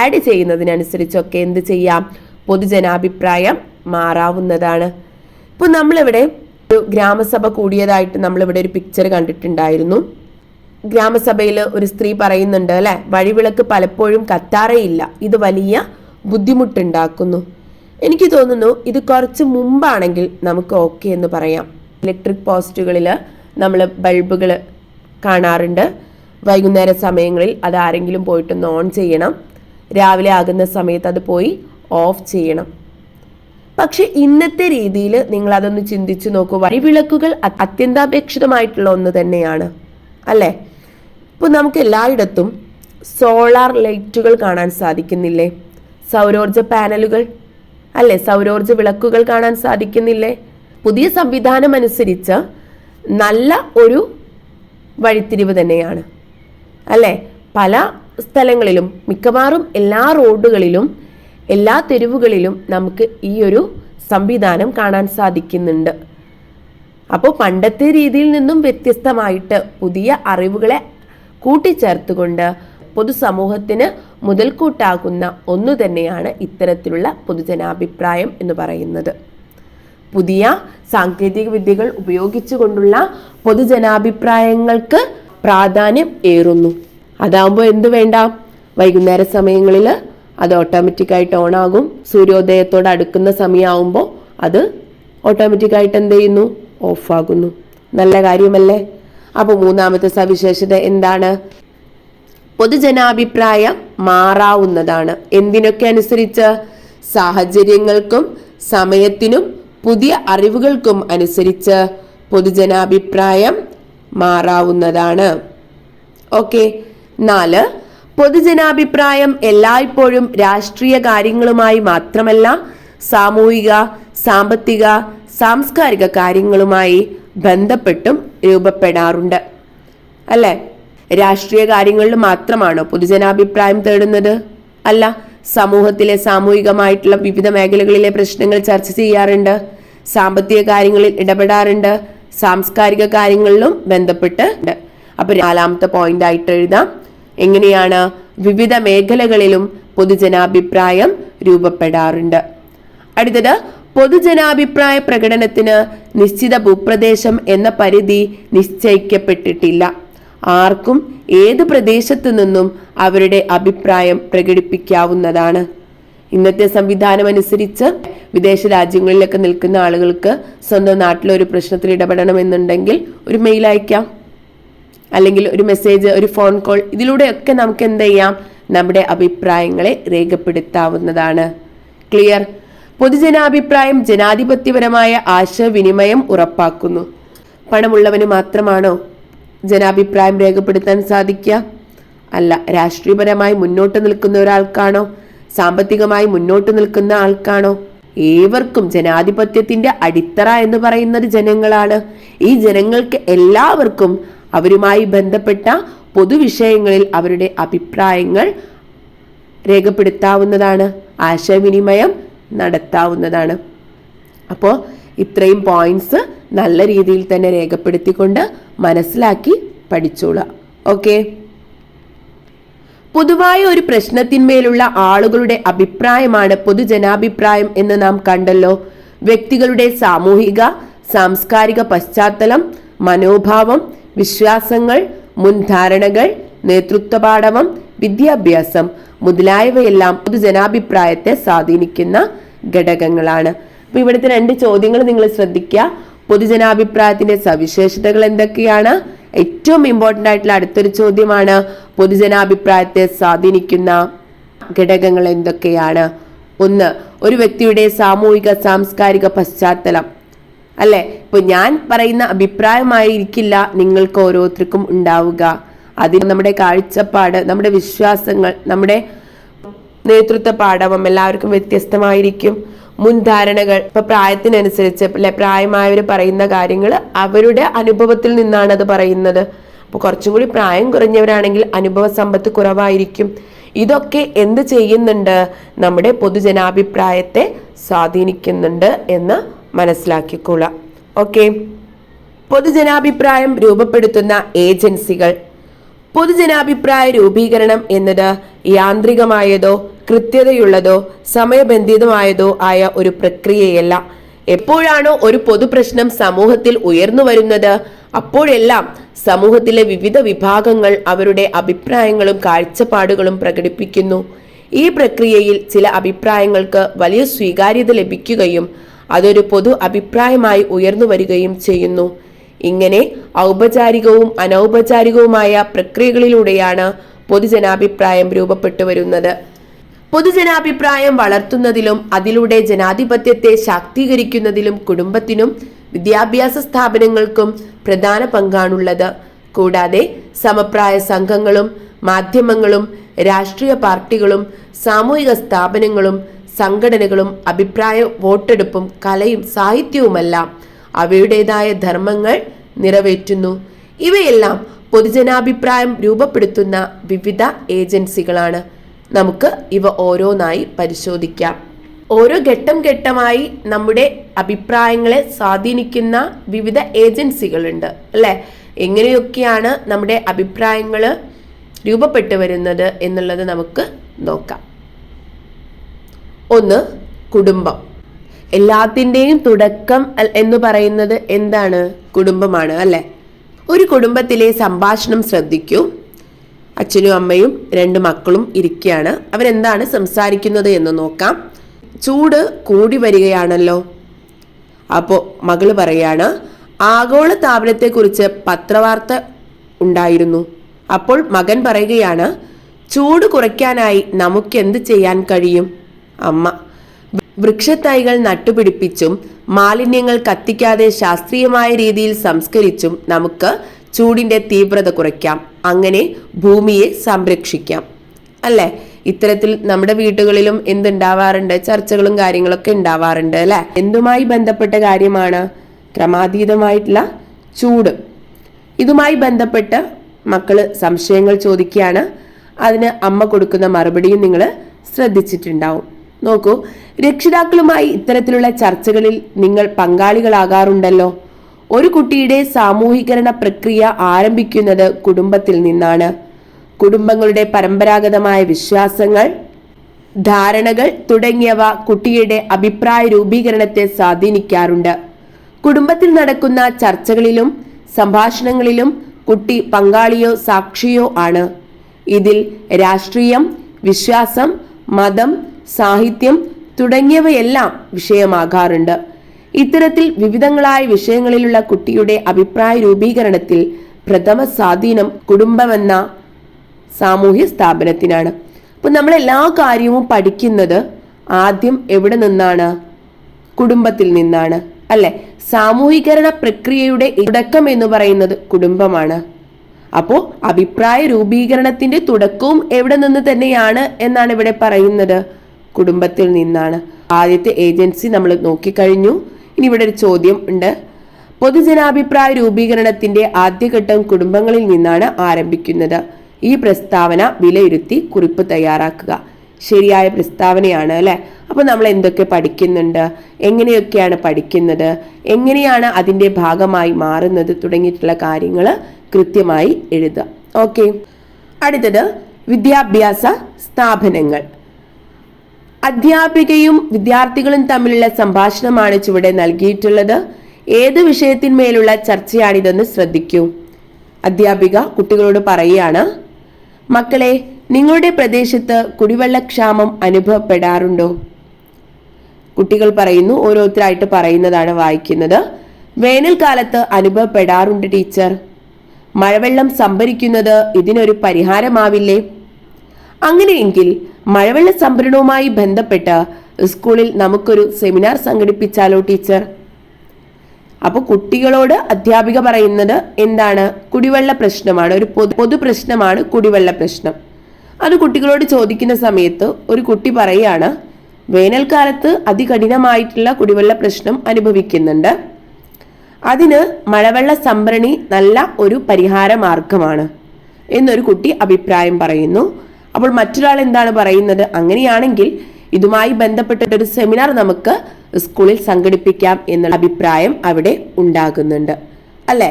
ആഡ് ചെയ്യുന്നതിനനുസരിച്ചൊക്കെ എന്ത് ചെയ്യാം? പൊതുജനാഭിപ്രായം മാറാവുന്നതാണ്. ഇപ്പോൾ നമ്മളിവിടെ ഒരു ഗ്രാമസഭ കൂടിയതായിട്ട് നമ്മളിവിടെ ഒരു പിക്ചർ കണ്ടിട്ടുണ്ടായിരുന്നു. ഗ്രാമസഭയിൽ ഒരു സ്ത്രീ പറയുന്നുണ്ട് അല്ലെ? വഴിവിളക്ക് പലപ്പോഴും കത്താറേയില്ല ഇത് വലിയ ബുദ്ധിമുട്ടുണ്ടാക്കുന്നു. എനിക്ക് തോന്നുന്നു ഇത് കുറച്ച് മുമ്പാണെങ്കിൽ നമുക്ക് ഓക്കെ എന്ന് പറയാം. ഇലക്ട്രിക് പോസ്റ്റുകളിൽ നമ്മൾ ബൾബുകൾ കാണാറുണ്ട്. വൈകുന്നേര സമയങ്ങളിൽ അത് ആരെങ്കിലും പോയിട്ടൊന്ന് ഓൺ ചെയ്യണം. രാവിലെ ആകുന്ന സമയത്ത് അത് പോയി ഓഫ് ചെയ്യണം. പക്ഷെ ഇന്നത്തെ രീതിയിൽ നിങ്ങൾ അതൊന്ന് ചിന്തിച്ചു നോക്കൂ. വഴിവിളക്കുകൾ അത്യന്താപേക്ഷിതമായിട്ടുള്ള ഒന്ന് തന്നെയാണ്. അല്ലേ? ഇപ്പോൾ നമുക്ക് എല്ലായിടത്തും സോളാർ ലൈറ്റുകൾ കാണാൻ സാധിക്കുന്നില്ലേ? സൗരോർജ പാനലുകൾ അല്ലേ? സൗരോർജ വിളക്കുകൾ കാണാൻ സാധിക്കുന്നില്ലേ? പുതിയ സംവിധാനം അനുസരിച്ച് നല്ല ഒരു വഴിത്തിരിവ് തന്നെയാണ്. അല്ലേ? പല സ്ഥലങ്ങളിലും മിക്കവാറും എല്ലാ റോഡുകളിലും എല്ലാ തെരുവുകളിലും നമുക്ക് ഈ ഒരു സംവിധാനം കാണാൻ സാധിക്കുന്നുണ്ട്. അപ്പോൾ പണ്ടത്തെ രീതിയിൽ നിന്നും വ്യത്യസ്തമായിട്ട് പുതിയ അറിവുകളെ കൂട്ടിച്ചേർത്തുകൊണ്ട് പൊതുസമൂഹത്തിന് മുതൽക്കൂട്ടാകുന്ന ഒന്നു തന്നെയാണ് ഇത്തരത്തിലുള്ള പൊതുജനാഭിപ്രായം എന്ന് പറയുന്നത്. പുതിയ സാങ്കേതിക വിദ്യകൾ ഉപയോഗിച്ചുകൊണ്ടുള്ള പൊതുജനാഭിപ്രായങ്ങൾക്ക് പ്രാധാന്യം ഏറുന്നു. അതാകുമ്പോൾ എന്ത് വേണ്ട? വൈകുന്നേര സമയങ്ങളിൽ അത് ഓട്ടോമാറ്റിക്കായിട്ട് ഓൺ ആകും. സൂര്യോദയത്തോട് അടുക്കുന്ന സമയമാകുമ്പോൾ അത് ഓട്ടോമാറ്റിക്കായിട്ട് എന്ത് ചെയ്യുന്നു? ഓഫാകുന്നു നല്ല കാര്യമല്ലേ? അപ്പോൾ മൂന്നാമത്തെ സവിശേഷത എന്താണ്? പൊതുജനാഭിപ്രായം മാറാവുന്നതാണ്. എന്തിനൊക്കെ അനുസരിച്ച്? സാഹചര്യങ്ങൾക്കും സമയത്തിനും പുതിയ അറിവുകൾക്കും അനുസരിച്ച് പൊതുജനാഭിപ്രായം മാറാവുന്നതാണ്. ഓക്കെ നാല് പൊതുജനാഭിപ്രായം എല്ലായ്പ്പോഴും രാഷ്ട്രീയ കാര്യങ്ങളുമായി മാത്രമല്ല സാമൂഹിക സാമ്പത്തിക സാംസ്കാരിക കാര്യങ്ങളുമായി ബന്ധപ്പെട്ടും രൂപപ്പെടാറുണ്ട്. അല്ലേ? രാഷ്ട്രീയ കാര്യങ്ങളിൽ മാത്രമാണോ പൊതുജനാഭിപ്രായം തേടുന്നത്? അല്ല സമൂഹത്തിലെ സാമൂഹികമായിട്ടുള്ള വിവിധ മേഖലകളിലെ പ്രശ്നങ്ങൾ ചർച്ച ചെയ്യാറുണ്ട് സാമ്പത്തിക കാര്യങ്ങളിൽ ഇടപെടാറുണ്ട് സാംസ്കാരിക കാര്യങ്ങളിലും ബന്ധപ്പെട്ട് ഉണ്ട്. അപ്പൊ നാലാമത്തെ പോയിന്റ് ആയിട്ട് എഴുതാം. എങ്ങനെയാണ് വിവിധ മേഖലകളിലും പൊതുജനാഭിപ്രായം രൂപപ്പെടാറുണ്ട്? അടുത്തത് പൊതുജനാഭിപ്രായ പ്രകടനത്തിന് നിശ്ചിത ഭൂപ്രദേശം എന്ന പരിധി നിശ്ചയിക്കപ്പെട്ടിട്ടില്ല. ആർക്കും ഏത് പ്രദേശത്തു നിന്നും അവരുടെ അഭിപ്രായം പ്രകടിപ്പിക്കാവുന്നതാണ്. ഇന്നത്തെ സംവിധാനം അനുസരിച്ച് വിദേശ രാജ്യങ്ങളിലൊക്കെ നിൽക്കുന്ന ആളുകൾക്ക് സ്വന്തം നാട്ടിലെ ഒരു പ്രശ്നത്തിൽ ഇടപെടണമെന്നുണ്ടെങ്കിൽ ഒരു മെയിൽ അയക്കാം. അല്ലെങ്കിൽ ഒരു മെസ്സേജ് ഒരു ഫോൺ കോൾ ഇതിലൂടെയൊക്കെ നമുക്ക് എന്ത് ചെയ്യാം? നമ്മുടെ അഭിപ്രായങ്ങളെ രേഖപ്പെടുത്താവുന്നതാണ്. ക്ലിയർ പൊതുജനാഭിപ്രായം ജനാധിപത്യപരമായ ആശയവിനിമയം ഉറപ്പാക്കുന്നു. പണമുള്ളവന് മാത്രമാണോ ജനാഭിപ്രായം രേഖപ്പെടുത്താൻ സാധിക്കുക? അല്ല രാഷ്ട്രീയപരമായി മുന്നോട്ട് നിൽക്കുന്ന ഒരാൾക്കാണോ? സാമ്പത്തികമായി മുന്നോട്ട് നിൽക്കുന്ന ആൾക്കാണോ? ഏവർക്കും ജനാധിപത്യത്തിന്റെ അടിത്തറ എന്ന് പറയുന്നത് ജനങ്ങളാണ്. ഈ ജനങ്ങൾക്ക് എല്ലാവർക്കും അവരുമായി ബന്ധപ്പെട്ട പൊതുവിഷയങ്ങളിൽ അവരുടെ അഭിപ്രായങ്ങൾ രേഖപ്പെടുത്താവുന്നതാണ്. ആശയവിനിമയം നടത്താവുന്നതാണ്. അപ്പോൾ ഇത്രയും പോയിന്റ്സ് നല്ല രീതിയിൽ തന്നെ രേഖപ്പെടുത്തിക്കൊണ്ട് മനസ്സിലാക്കി പഠിച്ചോളുക. ഓക്കെ പൊതുവായ ഒരു പ്രശ്നത്തിന്മേലുള്ള ആളുകളുടെ അഭിപ്രായമാണ് പൊതുജനാഭിപ്രായം എന്ന് നാം കണ്ടല്ലോ. വ്യക്തികളുടെ സാമൂഹിക സാംസ്കാരിക പശ്ചാത്തലം മനോഭാവം വിശ്വാസങ്ങൾ മുൻധാരണകൾ നേതൃത്വപാഠവം വിദ്യാഭ്യാസം മുതലായവയെല്ലാം പൊതുജനാഭിപ്രായത്തെ സ്വാധീനിക്കുന്ന ഘടകങ്ങളാണ്. അപ്പൊ ഇവിടുത്തെ രണ്ട് ചോദ്യങ്ങൾ നിങ്ങൾ ശ്രദ്ധിക്കുക പൊതുജനാഭിപ്രായത്തിന്റെ സവിശേഷതകൾ എന്തൊക്കെയാണ്? ഏറ്റവും ഇമ്പോർട്ടന്റ് ആയിട്ടുള്ള അടുത്തൊരു ചോദ്യമാണ് പൊതുജനാഭിപ്രായത്തെ സ്വാധീനിക്കുന്ന ഘടകങ്ങൾ എന്തൊക്കെയാണ്? ഒന്ന് ഒരു വ്യക്തിയുടെ സാമൂഹിക സാംസ്കാരിക പശ്ചാത്തലം. അല്ലെ? ഇപ്പൊ ഞാൻ പറയുന്ന അഭിപ്രായമായിരിക്കില്ല നിങ്ങൾക്ക് ഓരോരുത്തർക്കും ഉണ്ടാവുക. അതിന് നമ്മുടെ കാഴ്ചപ്പാട് നമ്മുടെ വിശ്വാസങ്ങൾ നമ്മുടെ നേതൃത്വ പാഠവം എല്ലാവർക്കും വ്യത്യസ്തമായിരിക്കും. മുൻധാരണകൾ ഇപ്പൊ പ്രായത്തിനനുസരിച്ച് അല്ലെ പ്രായമായവർ പറയുന്ന കാര്യങ്ങൾ അവരുടെ അനുഭവത്തിൽ നിന്നാണ് അത് പറയുന്നത്. അപ്പൊ കുറച്ചും കൂടി പ്രായം കുറഞ്ഞവരാണെങ്കിൽ അനുഭവ സമ്പത്ത് കുറവായിരിക്കും. ഇതൊക്കെ എന്ത് ചെയ്യുന്നുണ്ട്? നമ്മുടെ പൊതുജനാഭിപ്രായത്തെ സ്വാധീനിക്കുന്നുണ്ട് എന്ന് മനസ്സിലാക്കിക്കൊള്ളാം ഓക്കെ. പൊതുജനാഭിപ്രായം രൂപപ്പെടുത്തുന്ന ഏജൻസികൾ പൊതുജനാഭിപ്രായ രൂപീകരണം എന്നത് യാന്ത്രികമായതോ കൃത്യതയുള്ളതോ സമയബന്ധിതമായതോ ആയ ഒരു പ്രക്രിയയല്ല. എപ്പോഴാണോ ഒരു പൊതുപ്രശ്നം സമൂഹത്തിൽ ഉയർന്നു വരുന്നത് അപ്പോഴെല്ലാം സമൂഹത്തിലെ വിവിധ വിഭാഗങ്ങൾ അവരുടെ അഭിപ്രായങ്ങളും കാഴ്ചപ്പാടുകളും പ്രകടിപ്പിക്കുന്നു. ഈ പ്രക്രിയയിൽ ചില അഭിപ്രായങ്ങൾക്ക് വലിയ സ്വീകാര്യത ലഭിക്കുകയും അതൊരു പൊതു അഭിപ്രായമായി ഉയർന്നു വരികയും ചെയ്യുന്നു. ഇങ്ങനെ ഔപചാരികവും അനൗപചാരികവുമായ പ്രക്രിയകളിലൂടെയാണ് പൊതുജനാഭിപ്രായം രൂപപ്പെട്ടു വരുന്നത്. പൊതുജനാഭിപ്രായം വളർത്തുന്നതിലും അതിലൂടെ ജനാധിപത്യത്തെ ശാക്തീകരിക്കുന്നതിലും കുടുംബത്തിനും വിദ്യാഭ്യാസ സ്ഥാപനങ്ങൾക്കും പ്രധാന പങ്കാണുള്ളത്. കൂടാതെ സമപ്രായ സംഘങ്ങളും മാധ്യമങ്ങളും രാഷ്ട്രീയ പാർട്ടികളും സാമൂഹിക സ്ഥാപനങ്ങളും സംഘടനകളും അഭിപ്രായ വോട്ടെടുപ്പും കലയും സാഹിത്യവുമെല്ലാം അവയുടേതായ ധർമ്മങ്ങൾ നിറവേറ്റുന്നു. ഇവയെല്ലാം പൊതുജനാഭിപ്രായം രൂപപ്പെടുത്തുന്ന വിവിധ ഏജൻസികളാണ്. നമുക്ക് ഇവ ഓരോന്നായി പരിശോധിക്കാം. ഓരോ ഘട്ടം ഘട്ടമായി നമ്മുടെ അഭിപ്രായങ്ങളെ സ്വാധീനിക്കുന്ന വിവിധ ഏജൻസികളുണ്ട് അല്ലെ? എങ്ങനെയൊക്കെയാണ് നമ്മുടെ അഭിപ്രായങ്ങൾ രൂപപ്പെട്ടു വരുന്നത് എന്നുള്ളത് നമുക്ക് നോക്കാം. ഒന്ന് കുടുംബം. എല്ലാത്തിന്റെയും തുടക്കം എന്ന് പറയുന്നത് എന്താണ്? കുടുംബമാണ് അല്ലെ? ഒരു കുടുംബത്തിലെ സംഭാഷണം ശ്രദ്ധിക്കൂ. അച്ഛനും അമ്മയും രണ്ട് മക്കളും ഇരിക്കുകയാണ്. അവരെന്താണ് സംസാരിക്കുന്നത് എന്ന് നോക്കാം. ചൂട് കൂടി വരികയാണല്ലോ. അപ്പോൾ മകൾ പറയാണ് ആഗോള താപനത്തെക്കുറിച്ച് പത്രവാർത്ത ഉണ്ടായിരുന്നു. അപ്പോൾ മകൻ പറയുകയാണ് ചൂട് കുറയ്ക്കാനായി നമുക്കെന്ത് ചെയ്യാൻ കഴിയും? അമ്മ വൃക്ഷത്തൈകൾ നട്ടുപിടിപ്പിച്ചും മാലിന്യങ്ങൾ കത്തിക്കാതെ ശാസ്ത്രീയമായ രീതിയിൽ സംസ്കരിച്ചും നമുക്ക് ചൂടിന്റെ തീവ്രത കുറയ്ക്കാം. അങ്ങനെ ഭൂമിയെ സംരക്ഷിക്കാം. അല്ലേ? ഇത്തരത്തിൽ നമ്മുടെ വീടുകളിലും എന്തുണ്ടാവാറുണ്ട്? ചർച്ചകളും കാര്യങ്ങളൊക്കെ ഉണ്ടാവാറുണ്ട് അല്ലെ? എന്തുമായി ബന്ധപ്പെട്ട കാര്യമാണ്? ക്രമാതീതമായിട്ടുള്ള ചൂട്. ഇതുമായി ബന്ധപ്പെട്ട് മക്കൾ സംശയങ്ങൾ ചോദിക്കുകയാണ്. അതിന് അമ്മ കൊടുക്കുന്ന മറുപടിയും നിങ്ങൾ ശ്രദ്ധിച്ചിട്ടുണ്ടാവും. നോക്കൂ രക്ഷിതാക്കളുമായി ഇത്തരത്തിലുള്ള ചർച്ചകളിൽ നിങ്ങൾ പങ്കാളികളാകാറുണ്ടല്ലോ. ഒരു കുട്ടിയുടെ സാമൂഹീകരണ പ്രക്രിയ ആരംഭിക്കുന്നത് കുടുംബത്തിൽ നിന്നാണ്. കുടുംബങ്ങളുടെ പരമ്പരാഗതമായ വിശ്വാസങ്ങൾ ധാരണകൾ തുടങ്ങിയവ കുട്ടിയുടെ അഭിപ്രായ രൂപീകരണത്തെ സ്വാധീനിക്കാറുണ്ട്. കുടുംബത്തിൽ നടക്കുന്ന ചർച്ചകളിലും സംഭാഷണങ്ങളിലും കുട്ടി പങ്കാളിയോ സാക്ഷിയോ ആണ്. ഇതിൽ രാഷ്ട്രീയം വിശ്വാസം മതം സാഹിത്യം തുടങ്ങിയവയെല്ലാം വിഷയമാകാറുണ്ട്. ഇത്തരത്തിൽ വിവിധങ്ങളായ വിഷയങ്ങളിലുള്ള കുട്ടിയുടെ അഭിപ്രായ രൂപീകരണത്തിൽ പ്രഥമ സ്വാധീനം കുടുംബമെന്ന സാമൂഹ്യ സ്ഥാപനത്തിനാണ്. അപ്പൊ നമ്മൾ എല്ലാ കാര്യവും പഠിക്കുന്നത് ആദ്യം എവിടെ നിന്നാണ്? കുടുംബത്തിൽ നിന്നാണ്. അല്ലെ? സാമൂഹീകരണ പ്രക്രിയയുടെ തുടക്കം എന്ന് പറയുന്നത് കുടുംബമാണ്. അപ്പോൾ അഭിപ്രായ രൂപീകരണത്തിന്റെ തുടക്കവും എവിടെ നിന്ന് തന്നെയാണ് എന്നാണ് ഇവിടെ പറയുന്നത്? കുടുംബത്തിൽ നിന്നാണ്. ആദ്യത്തെ ഏജൻസി നമ്മൾ നോക്കിക്കഴിഞ്ഞു. ഇനി ഇവിടെ ഒരു ചോദ്യം ഉണ്ട്. പൊതുജനാഭിപ്രായ രൂപീകരണത്തിന്റെ ആദ്യഘട്ടം കുടുംബങ്ങളിൽ നിന്നാണ് ആരംഭിക്കുന്നത്. ഈ പ്രസ്താവന വിലയിരുത്തി കുറിപ്പ് തയ്യാറാക്കുക. ശരിയായ പ്രസ്താവനയാണ് അല്ലെ? അപ്പൊ നമ്മൾ എന്തൊക്കെ പഠിക്കുന്നുണ്ട്? എങ്ങനെയൊക്കെയാണ് പഠിക്കുന്നത്? എങ്ങനെയാണ് അതിന്റെ ഭാഗമായി മാറുന്നത് തുടങ്ങിയിട്ടുള്ള കാര്യങ്ങൾ കൃത്യമായി എഴുതുക. ഓക്കെ. അടുത്തത് വിദ്യാഭ്യാസ സ്ഥാപനങ്ങൾ. അധ്യാപികയും വിദ്യാർത്ഥികളും തമ്മിലുള്ള സംഭാഷണമാണ് ചുവടെ നൽകിയിട്ടുള്ളത്. ഏത് വിഷയത്തിന്മേലുള്ള ചർച്ചയാണിതെന്ന് ശ്രദ്ധിക്കൂ. അധ്യാപിക കുട്ടികളോട് പറയുകയാണ് മക്കളെ നിങ്ങളുടെ പ്രദേശത്ത് കുടിവെള്ളക്ഷാമം അനുഭവപ്പെടാറുണ്ടോ? കുട്ടികൾ പറയുന്നു ഓരോരുത്തരായിട്ട് പറയുന്നതാണ് വായിക്കുന്നത്. വേനൽക്കാലത്ത് അനുഭവപ്പെടാറുണ്ട് ടീച്ചർ. മഴവെള്ളം സംഭരിക്കുന്നത് ഇതിനൊരു പരിഹാരമാവില്ലേ? അങ്ങനെയെങ്കിൽ മഴവെള്ള സംഭരണവുമായി ബന്ധപ്പെട്ട് സ്കൂളിൽ നമുക്കൊരു സെമിനാർ സംഘടിപ്പിച്ചാലോ ടീച്ചർ? അപ്പോൾ കുട്ടികളോട് അധ്യാപിക പറയുന്നത് എന്താണ്? കുടിവെള്ള പ്രശ്നമാണ്. ഒരു പൊതു പൊതു പ്രശ്നമാണ് കുടിവെള്ള പ്രശ്നം. അത് കുട്ടികളോട് ചോദിക്കുന്ന സമയത്ത് ഒരു കുട്ടി പറയാണ് വേനൽക്കാലത്ത് അതികഠിനമായിട്ടുള്ള കുടിവെള്ള പ്രശ്നം അനുഭവിക്കുന്നുണ്ട്. അതിന് മഴവെള്ള സംഭരണി നല്ല ഒരു പരിഹാര മാർഗമാണ് എന്നൊരു കുട്ടി അഭിപ്രായം പറയുന്നു. അപ്പോൾ മറ്റൊരാൾ എന്താണ് പറയുന്നത്? അങ്ങനെയാണെങ്കിൽ ഇതുമായി ബന്ധപ്പെട്ട ഒരു സെമിനാർ നമുക്ക് സ്കൂളിൽ സംഘടിപ്പിക്കാം എന്നുള്ള അഭിപ്രായം അവിടെ ഉണ്ടാകുന്നുണ്ട്. അല്ലേ?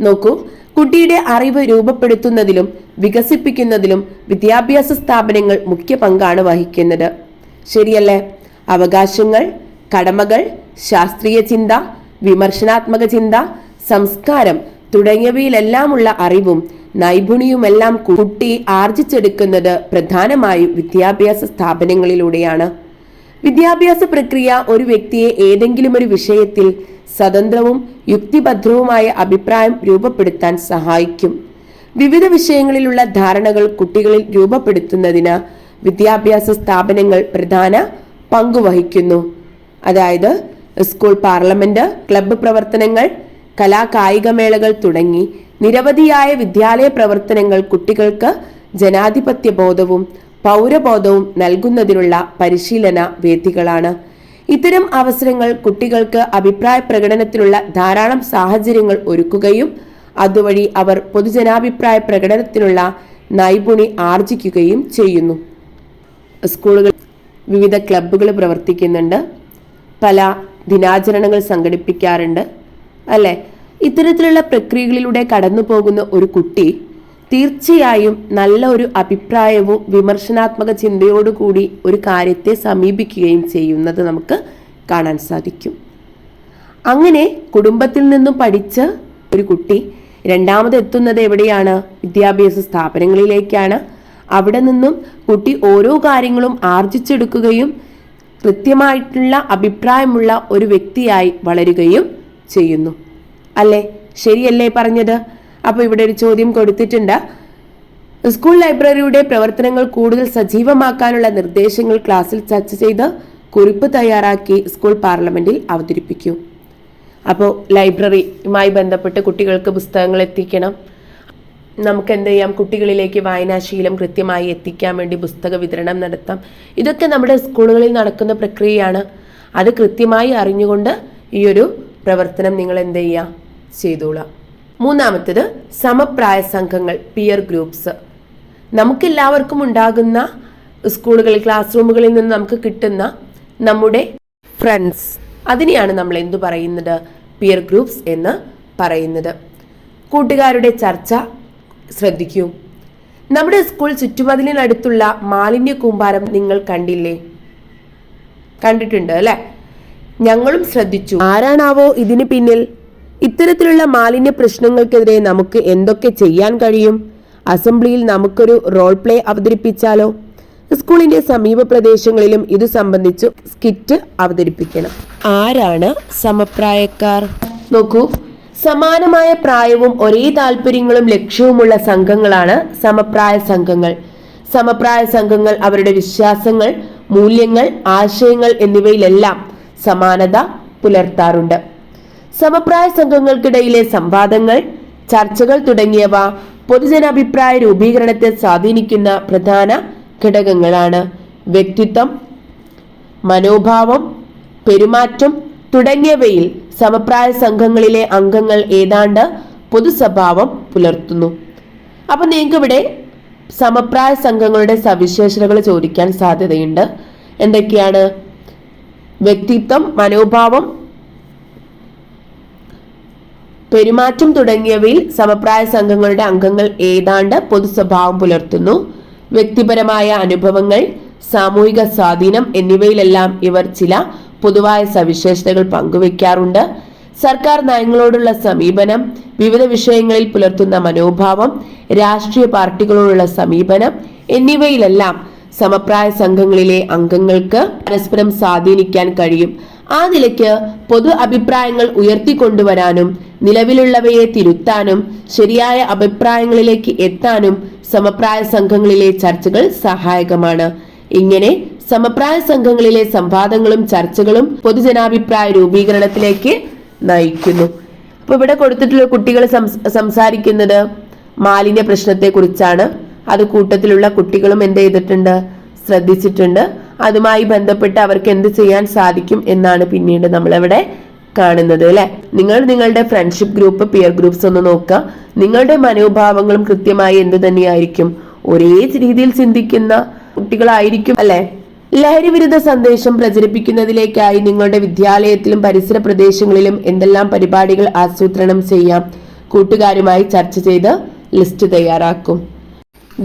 നോക്കൂ കുട്ടിയുടെ അറിവ് രൂപപ്പെടുത്തുന്നതിലും വികസിപ്പിക്കുന്നതിലും വിദ്യാഭ്യാസ സ്ഥാപനങ്ങൾ മുഖ്യ പങ്കാണ് വഹിക്കുന്നത്. ശരിയല്ലേ? അവകാശങ്ങൾ കടമകൾ ശാസ്ത്രീയ ചിന്ത വിമർശനാത്മക ചിന്ത സംസ്കാരം തുടങ്ങിയവയിലെല്ലാമുള്ള അറിവും നൈപുണ്യവുമെല്ലാം കുട്ടി ആർജിച്ചെടുക്കുന്നത് പ്രധാനമായും വിദ്യാഭ്യാസ സ്ഥാപനങ്ങളിലൂടെയാണ്. വിദ്യാഭ്യാസ പ്രക്രിയ ഒരു വ്യക്തിയെ ഏതെങ്കിലും ഒരു വിഷയത്തിൽ സ്വതന്ത്രവും യുക്തിഭദ്രവുമായ അഭിപ്രായം രൂപപ്പെടുത്താൻ സഹായിക്കും. വിവിധ വിഷയങ്ങളിലുള്ള ധാരണകൾ കുട്ടികളിൽ രൂപപ്പെടുത്തുന്നതിന് വിദ്യാഭ്യാസ സ്ഥാപനങ്ങൾ പ്രധാന പങ്കുവഹിക്കുന്നു. അതായത് സ്കൂൾ പാർലമെന്റ് ക്ലബ്ബ് പ്രവർത്തനങ്ങൾ കലാകായികമേളകൾ തുടങ്ങി നിരവധിയായ വിദ്യാലയ പ്രവർത്തനങ്ങൾ കുട്ടികൾക്ക് ജനാധിപത്യ ബോധവും പൗരബോധവും നൽകുന്നതിനുള്ള പരിശീലന വേദികളാണ്. ഇത്തരം അവസരങ്ങൾ കുട്ടികൾക്ക് അഭിപ്രായ പ്രകടനത്തിനുള്ള ധാരാളം സാഹചര്യങ്ങൾ ഒരുക്കുകയും അതുവഴി അവർ പൊതുജനാഭിപ്രായ പ്രകടനത്തിനുള്ള നൈപുണി ആർജിക്കുകയും ചെയ്യുന്നു. സ്കൂളുകൾ വിവിധ ക്ലബ്ബുകൾ പ്രവർത്തിക്കുന്നുണ്ട്. പല ദിനാചരണങ്ങൾ സംഘടിപ്പിക്കാറുണ്ട്. അല്ലേ? ഇത്തരത്തിലുള്ള പ്രക്രിയകളിലൂടെ കടന്നു പോകുന്ന ഒരു കുട്ടി തീർച്ചയായും നല്ല ഒരു അഭിപ്രായവും വിമർശനാത്മക ചിന്തയോടുകൂടി ഒരു കാര്യത്തെ സമീപിക്കുകയും ചെയ്യുന്നത് നമുക്ക് കാണാൻ സാധിക്കും. അങ്ങനെ കുടുംബത്തിൽ നിന്നും പഠിച്ച ഒരു കുട്ടി രണ്ടാമത് എത്തുന്നത് എവിടെയാണ്? വിദ്യാഭ്യാസ സ്ഥാപനങ്ങളിലേക്കാണ്. അവിടെ നിന്നും കുട്ടി ഓരോ കാര്യങ്ങളും ആർജിച്ചെടുക്കുകയും കൃത്യമായിട്ടുള്ള അഭിപ്രായമുള്ള ഒരു വ്യക്തിയായി വളരുകയും ചെയ്യുന്നു. അല്ലേ? ശരിയല്ലേ പറഞ്ഞത്? അപ്പോൾ ഇവിടെ ഒരു ചോദ്യം കൊടുത്തിട്ടുണ്ട്. സ്കൂൾ ലൈബ്രറിയുടെ പ്രവർത്തനങ്ങൾ കൂടുതൽ സജീവമാക്കാനുള്ള നിർദ്ദേശങ്ങൾ ക്ലാസ്സിൽ ചർച്ച ചെയ്ത് കുറിപ്പ് തയ്യാറാക്കി സ്കൂൾ പാർലമെന്റിൽ അവതരിപ്പിക്കൂ. അപ്പോൾ ലൈബ്രറിയുമായി ബന്ധപ്പെട്ട് കുട്ടികൾക്ക് പുസ്തകങ്ങൾ എത്തിക്കണം. നമുക്ക് എന്ത് ചെയ്യാം? കുട്ടികളിലേക്ക് വായനാശീലം കൃത്യമായി എത്തിക്കാൻ വേണ്ടി പുസ്തക വിതരണം നടത്താം. ഇതൊക്കെ നമ്മുടെ സ്കൂളുകളിൽ നടക്കുന്ന പ്രക്രിയയാണ്. അത് കൃത്യമായി അറിഞ്ഞുകൊണ്ട് ഈ ഒരു പ്രവർത്തനം നിങ്ങൾ എന്ത് ചെയ്യുക ചെയ്തോളാം. മൂന്നാമത്തേത് സമപ്രായ സംഘങ്ങൾ പിയർ ഗ്രൂപ്പ്സ് നമുക്കെല്ലാവർക്കും ഉണ്ടാകുന്ന സ്കൂളുകളിൽ ക്ലാസ് റൂമുകളിൽ നിന്ന് നമുക്ക് കിട്ടുന്ന നമ്മുടെ ഫ്രണ്ട്സ് അതിനെയാണ് നമ്മൾ എന്തു പറയുന്നത്? പിയർ ഗ്രൂപ്പ്സ് എന്ന് പറയുന്നത്. കൂട്ടുകാരുടെ ചർച്ച ശ്രദ്ധിക്കൂ. നമ്മുടെ സ്കൂൾ ചുറ്റുമതിലിനടുത്തുള്ള മാലിന്യ കൂമ്പാരം നിങ്ങൾ കണ്ടില്ലേ? കണ്ടിട്ടുണ്ട് അല്ലെ? ഞങ്ങളും ശ്രദ്ധിച്ചു. ആരാണാവോ ഇതിന് പിന്നിൽ? ഇത്തരത്തിലുള്ള മാലിന്യ പ്രശ്നങ്ങൾക്കെതിരെ നമുക്ക് എന്തൊക്കെ ചെയ്യാൻ കഴിയും? അസംബ്ലിയിൽ നമുക്കൊരു റോൾ പ്ലേ അവതരിപ്പിച്ചാലോ? സ്കൂളിന്റെ സമീപ പ്രദേശങ്ങളിലും ഇത് സംബന്ധിച്ച് സ്കിറ്റ് അവതരിപ്പിക്കണം. ആരാണ് സമപ്രായക്കാർ? നോക്കൂ. സമാനമായ പ്രായവും ഒരേ താല്പര്യങ്ങളും ലക്ഷ്യവുമുള്ള സംഘങ്ങളാണ് സമപ്രായ സംഘങ്ങൾ. സമപ്രായ സംഘങ്ങൾ അവരുടെ വിശ്വാസങ്ങൾ മൂല്യങ്ങൾ ആശയങ്ങൾ എന്നിവയിലെല്ലാം സമാനത പുലർത്താറുണ്ട്. സമപ്രായ സംഘങ്ങൾക്കിടയിലെ സംവാദങ്ങൾ ചർച്ചകൾ തുടങ്ങിയവ പൊതുജനാഭിപ്രായ രൂപീകരണത്തെ സ്വാധീനിക്കുന്ന പ്രധാന ഘടകങ്ങളാണ്. വ്യക്തിത്വം മനോഭാവം പെരുമാറ്റം തുടങ്ങിയവയിൽ സമപ്രായ സംഘങ്ങളിലെ അംഗങ്ങൾ ഏതാണ്ട് പൊതുസ്വഭാവം പുലർത്തുന്നു. അപ്പൊ നിങ്ങൾക്ക് ഇവിടെ സമപ്രായ സംഘങ്ങളുടെ സവിശേഷതകൾ ചോദിക്കാൻ സാധ്യതയുണ്ട്. എന്തൊക്കെയാണ്? വ്യക്തിത്വം മനോഭാവം പെരുമാറ്റം തുടങ്ങിയവയിൽ സമപ്രായ സംഘങ്ങളുടെ അംഗങ്ങൾ ഏതാണ്ട് പൊതു സ്വഭാവം പുലർത്തുന്നു. വ്യക്തിപരമായ അനുഭവങ്ങൾ സാമൂഹിക സ്വാധീനം എന്നിവയിലെല്ലാം ഇവർ ചില പൊതുവായ സവിശേഷതകൾ പങ്കുവെക്കാറുണ്ട് സർക്കാർ നയങ്ങളോടുള്ള സമീപനം വിവിധ വിഷയങ്ങളിൽ പുലർത്തുന്ന മനോഭാവം രാഷ്ട്രീയ പാർട്ടികളോടുള്ള സമീപനം എന്നിവയിലെല്ലാം സമപ്രായ സംഘങ്ങളിലെ അംഗങ്ങൾക്ക് പരസ്പരം സ്വാധീനിക്കാൻ കഴിയും. ആ നിലയ്ക്ക് പൊതു അഭിപ്രായങ്ങൾ ഉയർത്തിക്കൊണ്ടുവരാനും നിലവിലുള്ളവയെ തിരുത്താനും ശരിയായ അഭിപ്രായങ്ങളിലേക്ക് എത്താനും സമപ്രായ സംഘങ്ങളിലെ ചർച്ചകൾ സഹായകമാണ്. ഇങ്ങനെ സമപ്രായ സംഘങ്ങളിലെ സംവാദങ്ങളും ചർച്ചകളും പൊതുജനാഭിപ്രായ രൂപീകരണത്തിലേക്ക് നയിക്കുന്നു. അപ്പൊ ഇവിടെ കൊടുത്തിട്ടുള്ള കുട്ടികൾ സംസാരിക്കുന്നത് മാലിന്യ പ്രശ്നത്തെ കുറിച്ചാണ് അത് കൂട്ടത്തിലുള്ള കുട്ടികളും എന്ത് ചെയ്തിട്ടുണ്ട്? ശ്രദ്ധിച്ചിട്ടുണ്ട്. അതുമായി ബന്ധപ്പെട്ട് അവർക്ക് എന്ത് ചെയ്യാൻ സാധിക്കും എന്നാണ് പിന്നീട് നമ്മൾ ഇവിടെ കാണുന്നത് അല്ലെ? നിങ്ങൾ നിങ്ങളുടെ ഫ്രണ്ട്ഷിപ്പ് ഗ്രൂപ്പ് പിയർ ഗ്രൂപ്പ്സ് ഒന്ന് നോക്കുക. നിങ്ങളുടെ മനോഭാവങ്ങളും കൃത്യമായി എന്ത് തന്നെയായിരിക്കും? ഒരേ രീതിയിൽ ചിന്തിക്കുന്ന കുട്ടികളായിരിക്കും അല്ലെ? ലഹരി വിരുദ്ധ സന്ദേശം പ്രചരിപ്പിക്കുന്നതിലേക്കായി നിങ്ങളുടെ വിദ്യാലയത്തിലും പരിസര പ്രദേശങ്ങളിലും എന്തെല്ലാം പരിപാടികൾ ആസൂത്രണം ചെയ്യാം? കൂട്ടുകാരുമായി ചർച്ച ചെയ്ത് ലിസ്റ്റ് തയ്യാറാക്കും.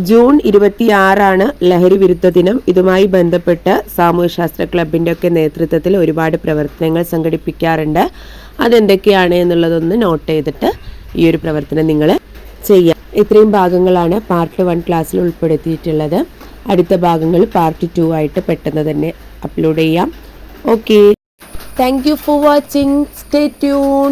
ജൂൺ ഇരുപത്തിയാറാണ് ലഹരി വിരുദ്ധ ദിനം. ഇതുമായി ബന്ധപ്പെട്ട് സാമൂഹ്യശാസ്ത്ര ക്ലബിന്റെ ഒക്കെ നേതൃത്വത്തിൽ ഒരുപാട് പ്രവർത്തനങ്ങൾ സംഘടിപ്പിക്കാറുണ്ട്. അതെന്തൊക്കെയാണ് എന്നുള്ളതൊന്ന് നോട്ട് ചെയ്തിട്ട് ഈ ഒരു പ്രവർത്തനം നിങ്ങൾ ചെയ്യാം. ഇത്രയും ഭാഗങ്ങളാണ് പാർട്ട് വൺ ക്ലാസ്സിൽ ഉൾപ്പെടുത്തിയിട്ടുള്ളത്. അടുത്ത ഭാഗങ്ങൾ പാർട്ട് ടു ആയിട്ട് പെട്ടെന്ന് തന്നെ അപ്ലോഡ് ചെയ്യാം. Okay thank you for watching stay tune